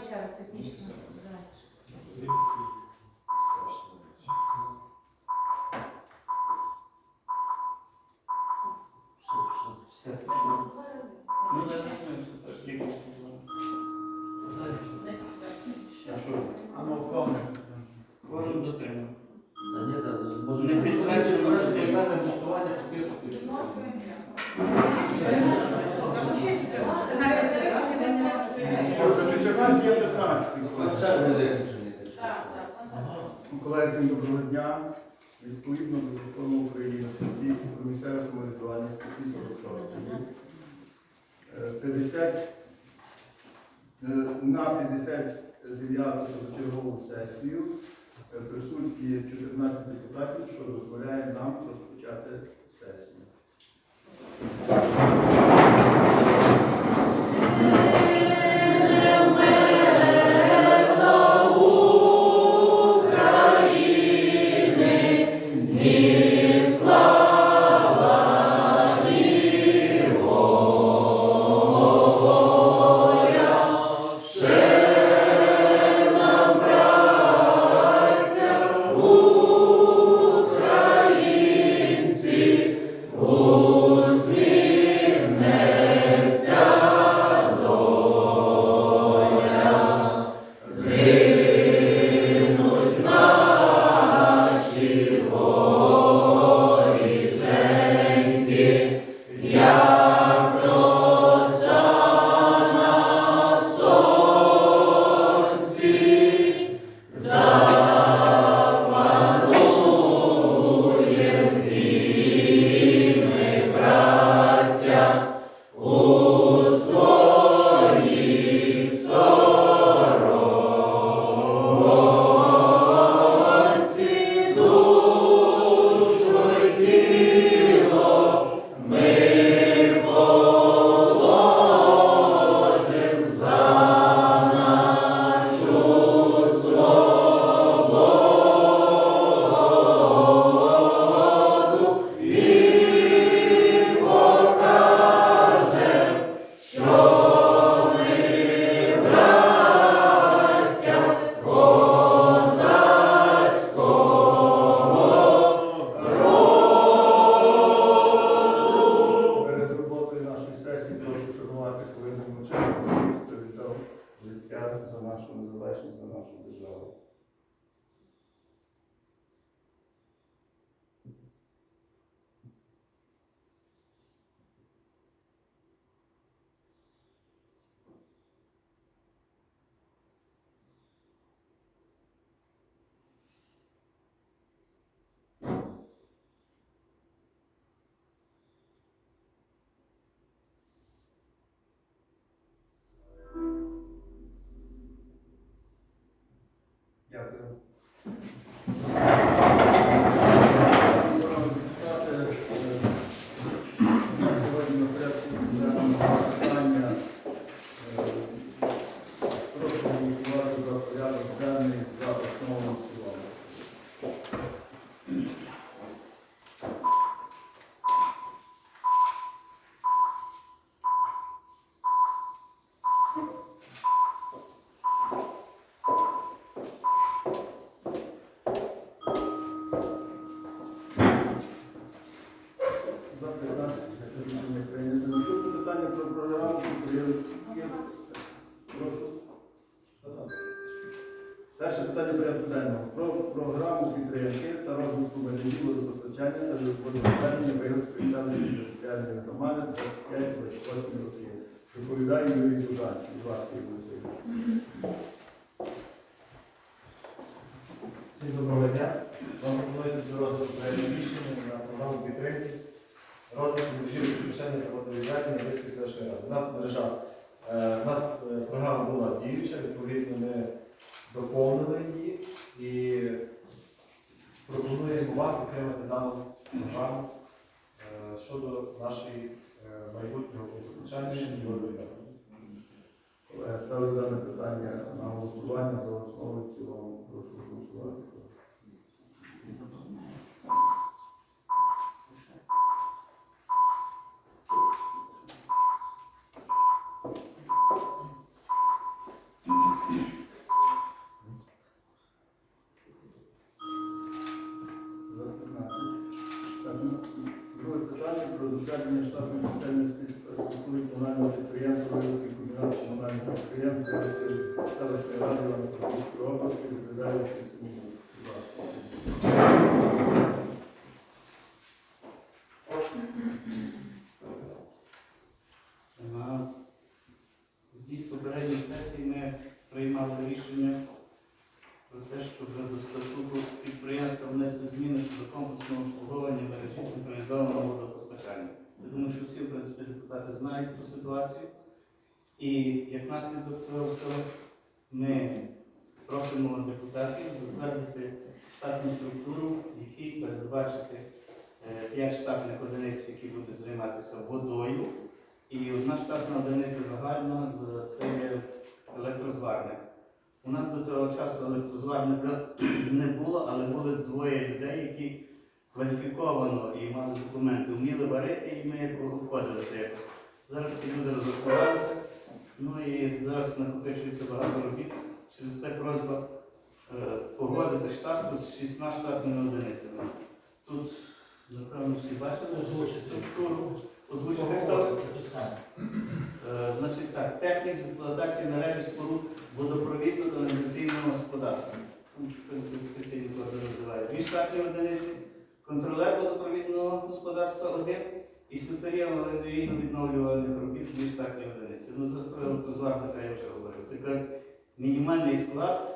ще раз технічно. Всім доброго дня. Відповідно до закону України статті про місцеве самоврядування статті 46. е, 50, е, на 59 позачергову сесію е, присутні 14 депутатів, що дозволяє нам розпочати сесію. Перше питання порядку денного. Про програму підтримки та розвитку мережі водопостачання та водовідведення Вигодської селищної територіальної громади 25-28 років. Доповідає Юрій Дудацький. Будь ласка, Юрій. Всім доброго дня. Вам пропонується до розгляду рішення на програму підтримки розвитку безпечення та водовідведення Львівської селищної ради. У нас мережа, е, у нас е, програма була діюча, відповідно, ми доповнили її і пропонуємо вам підтримати дану програму е, щодо нашої е, майбутнього водовідведення. Колеги, ставлю дане питання на голосування за основу і в цілому. Прошу голосувати. Про затвердження штатної чисельності структури комунального підприємства Рівський комбінат комунального підприємства Рівської селищної ради Івано-Франківської області, відповідаючи цьому. Будь ласка. На цій попередній сесії ми приймали рішення про те, щоб до статуту підприємства внести зміни щодо комплексного обслуговування мережі централізованого водопостачання. Я думаю, що всі, в принципі, депутати знають ту ситуацію. І як наслідок цього всього ми просимо депутатів затвердити штатну структуру, якій передбачити 5 штатних одиниць, які будуть займатися водою. І одна штатна одиниця загальна е, це електрозварник. У нас до цього часу електрозварника не було, але були двоє людей, які кваліфіковано і мали документи, вміли варити, і ми обходилися якось. Зараз ці люди розрахувалися, ну і зараз накопичується багато робіт. Через те просьба е, погодити штат з шістьма штатними одиницями. Тут, напевно, всі бачили структуру. Озвучити хто? Е, Значить так, технік з експлуатації мережі споруд водопровідного каналізаційного господарства. Спеціальні коди називають. Дві штатні одиниці, контролер водопровідного господарства один і слюсарі аварійно-відновлювальних робіт дві штатні одиниці. Ну, про електрозварника я вже говорив. Така мінімальний склад.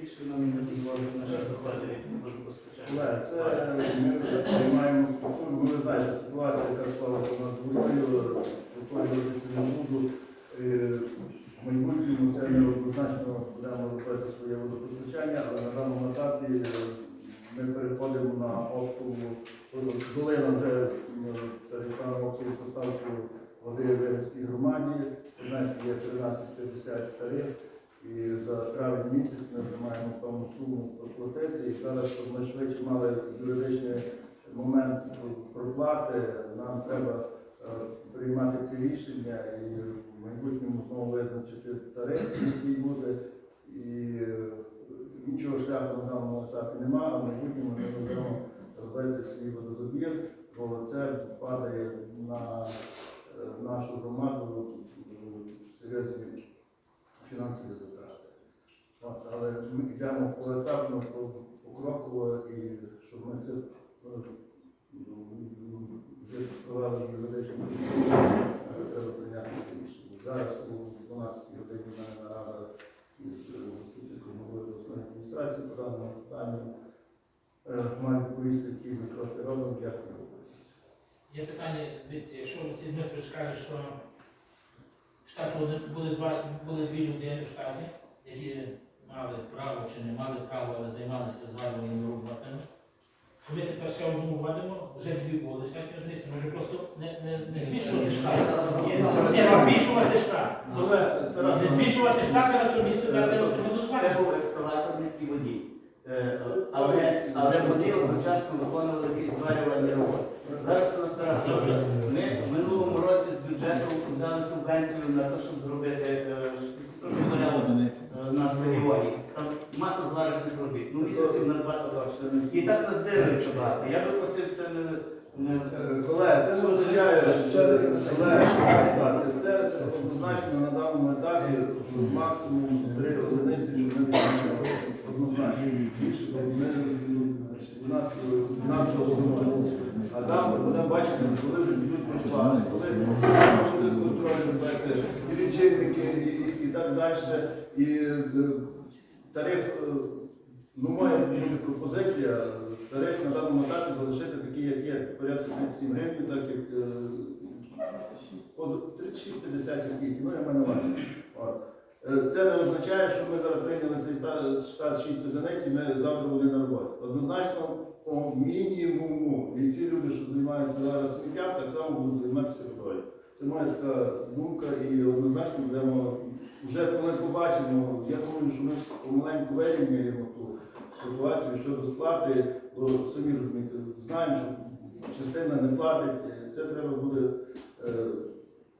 Більше нам не дозволить наші доходи від водопостачання. Це ми приймаємо структуру. Ви знаєте, ситуація, яка склалася у нас з водою, повторюватися не буду. Е, В майбутньому це ми однозначно будемо робити своє водопостачання, але на даному етапі е, ми переходимо на оптову. Долина вже е, перейшла на оптову поставку води в Вирівській громаді. Знаєте, є 1350 тариф. І за травень місяць ми маємо певну суму проплатити. І зараз, щоб ми швидше мали юридичний момент проплати, нам треба е, приймати ці рішення і в майбутньому знову визначити тариф, який буде. І нічого шляху на даному етапі немає, а в майбутньому ми будемо робити свій водозабір, бо це падає на е, нашу громаду серйозні фінансові затрати. От, але ми йдемо поетапно, по- покроково, і щоб ми це е, вже провели юридичну процедуру, е, треба прийняти це рішення. Зараз у 12 годині в мене нарада із е, заступником голови обласної по даному питанню. Е, Маю відповісти, які ми кроки дякую. Є питання, дивіться, якщо Василь Дмитрович каже, що штату один- були, два, були дві людини в штаті, які мали право чи не мали право, але займалися зварювальними роботами, то ми тепер ще одну вводимо, вже дві були штатні одиниці, може просто не, не, не збільшувати штат. Ні, не збільшувати штат. Не збільшувати штат, а на то місце дати Це був екскаваторник і водій. Е, Але, але вони одночасно виконували якісь зварювальні роботи. Зараз у нас Тарас ми в минулому році з бюджету взяли субвенцію на те, щоб зробити е, е, на стадіоні. Там маса зварочних робіт. Ну місяців на два то точно. І так нас дивиться багато. Я би просив це не. Е, Колеги, це не означає, що колеги, це однозначно на даному етапі що максимум три одиниці, щоб ми відповідали. Однозначно. Більше у нас нашого основного. А там будемо бачити, коли вже підуть проплати, коли можуть контроль і лічильники, і так далі. І е, тариф, е, ну, моя буде пропозиція, тариф на даному етапі залишити такий, як є, порядку 37 гривень, так як е, по 36-50 скільки, ну я маю на увазі. Е, Це не означає, що ми зараз прийняли цей штат 6 одиниць і ми завтра були на роботі. Однозначно, по мінімуму. І ці люди, що займаються зараз сміттям, так само будуть займатися водою. Це моя така думка і однозначно будемо, вже коли побачимо, я думаю, що ми помаленьку вирівняємо ситуацію щодо сплати, бо самі розумієте, знаємо, що частина не платить, е, це треба буде е,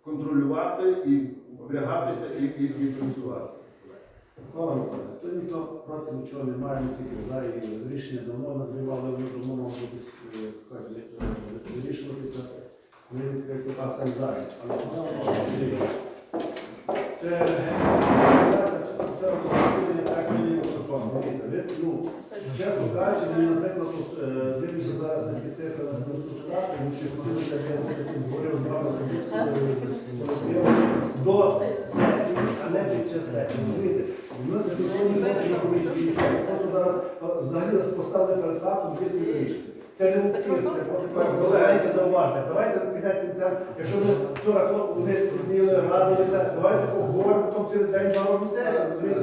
контролювати і впрягатися і, і, і працювати. Миколаївич, то ніхто проти нічого не має, тільки за і рішення давно назрівали, ми давно е, е, вирішуватися. Ми як це та сам зараз. Але справа є. Дивіться, ви, ну, чесно кажучи, мені, наприклад, тут е, дивлюся зараз на ці цифри на штату, ми ще хотілося, я говорив з вами до сесії, а не під час сесії. Розумієте? Ми не виконуємо комісію нічого. Просто зараз взагалі нас поставили перед фактом звідси рішення. Це не мовки, це просто так маленьке зауваження. Давайте кінець кінцем, якщо ми вчора хлоп- вони сиділи, радилися, давайте поговоримо, потім через день два роки сесію. розумієте?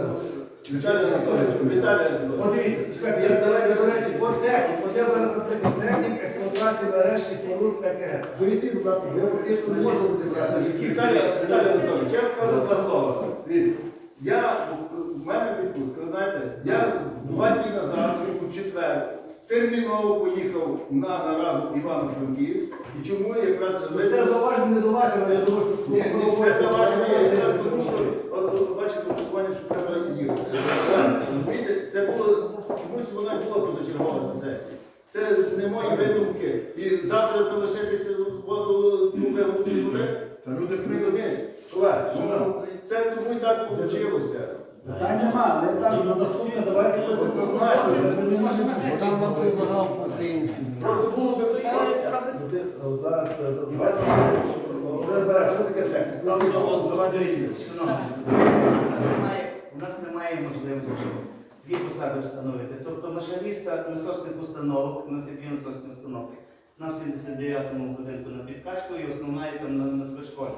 Віталій Анатолійович, Віталій Анатолійович. дивіться, чекайте, я давайте, до речі, от технік, от я зараз, наприклад, технік експлуатації мереж і споруд ПКГ. Поясніть, будь ласка, я фактично не можу розібрати. Віталій, Віталій Анатолійович, я кажу два слова. Дивіться, я, в мене відпустка, ви знаєте, я два дні назад, у четвер, терміново поїхав на нараду Івано-Франківськ. І чому якраз це зауваження не до вас, але я думаю, що... Ні, ні, це заваження якраз тому, що бачите, голосування, що треба їхати. Розумієте, це було чомусь вона була позачергова ця сесія. Це не мої видумки. І завтра залишитися воду ну, виготовити буде. Та люди? Ну, це тому і так вийшло. Питань нема, але я кажу, на наступне давайте Однозначно. Не Там вам предлагав по-українськи. Просто було би Зараз, е, давайте, у нас немає, можливості дві посади встановити. Тобто машиніста насосних установок, у нас є дві насосні установки, на 79-му будинку на підкачку і основна там на, на спецшколі.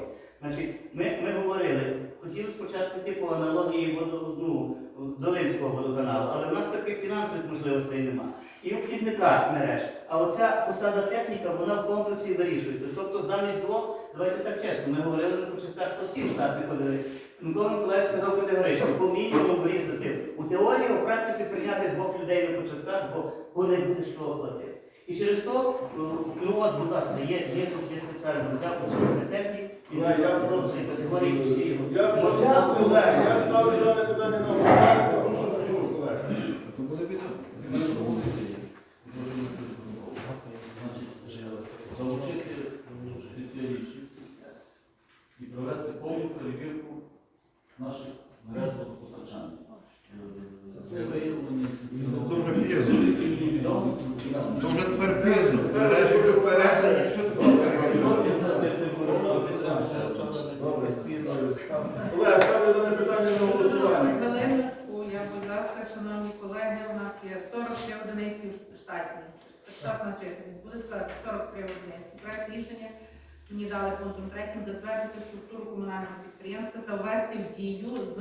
Значить, ми, ми говорили, хотіли спочатку йти по аналогії воду, ну, Долинського водоканалу, але в нас таких фінансових можливостей немає. І обхідника мереж. А оця посада техніка, вона в комплексі вирішується. Тобто замість двох, давайте так чесно, ми говорили на початках про сім штатних одиниць. Микола Миколаївич сказав категорично, по мінімуму вирізати. У теорії, у практиці прийняти двох людей на початках, бо, не буде що платити. І через то, е, ну от, будь ласка, є, є тут є спеціальний запит, технік, і Я, я ці просто категорії всі. я прошу колеги, я ставлю дане питання на голосування, прошу всього колеги. Залучити спеціалістів і провести повну перевірку наших мереж водопостачання. Це виявлені. Дуже пізно. То вже тепер пізно. Мережі вже вперед, якщо Олег, ставлю дане питання на голосування. Хвилиночку, я, будь ласка, шановні колеги, у нас є 43 одиниці штатні. Штатна буде складати 43 одиниці. Проект рішення мені дали пунктом третім затвердити структуру комунального підприємства та ввести в дію з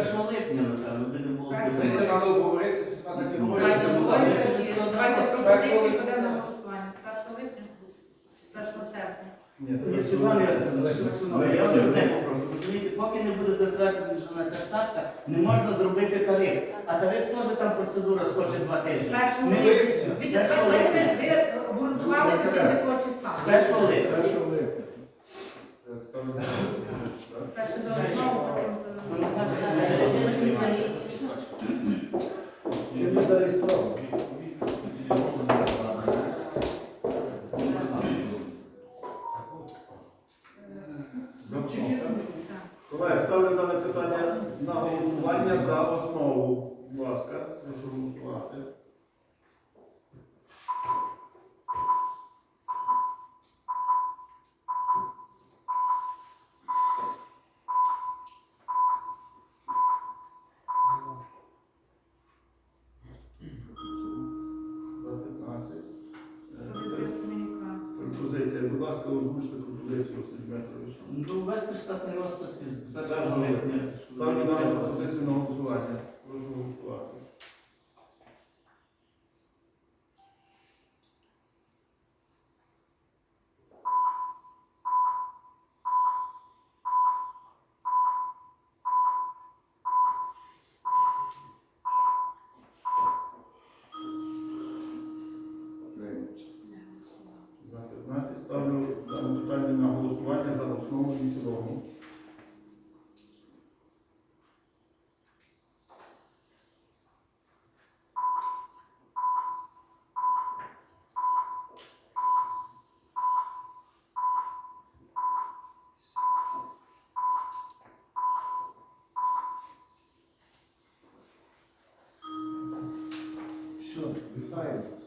З 1 липня, напевно, де не було. Це треба обговорити, це Давайте Ну, обговорювати. давайте. Давайте пропозиції буде на голосування. З 1 липня з 1 серпня. Ні, Світлана Ясина, я вас одне попрошу. Розумієте, поки не буде затверджена ця штатка, не можна зробити тариф. А тариф теж там процедура схоче два тижні. З 1 Ми- липня. Ви З 1 ви- липня. ви- обґрунтували з якого числа? З 1 липня. Першого липня. Перше за основу, потім Ну, не знаю, що це. Чи не зареєстровано? Голосування за основу. Будь ласка, прошу голосувати. Голосування за основу і в цілому. Все, вітаю.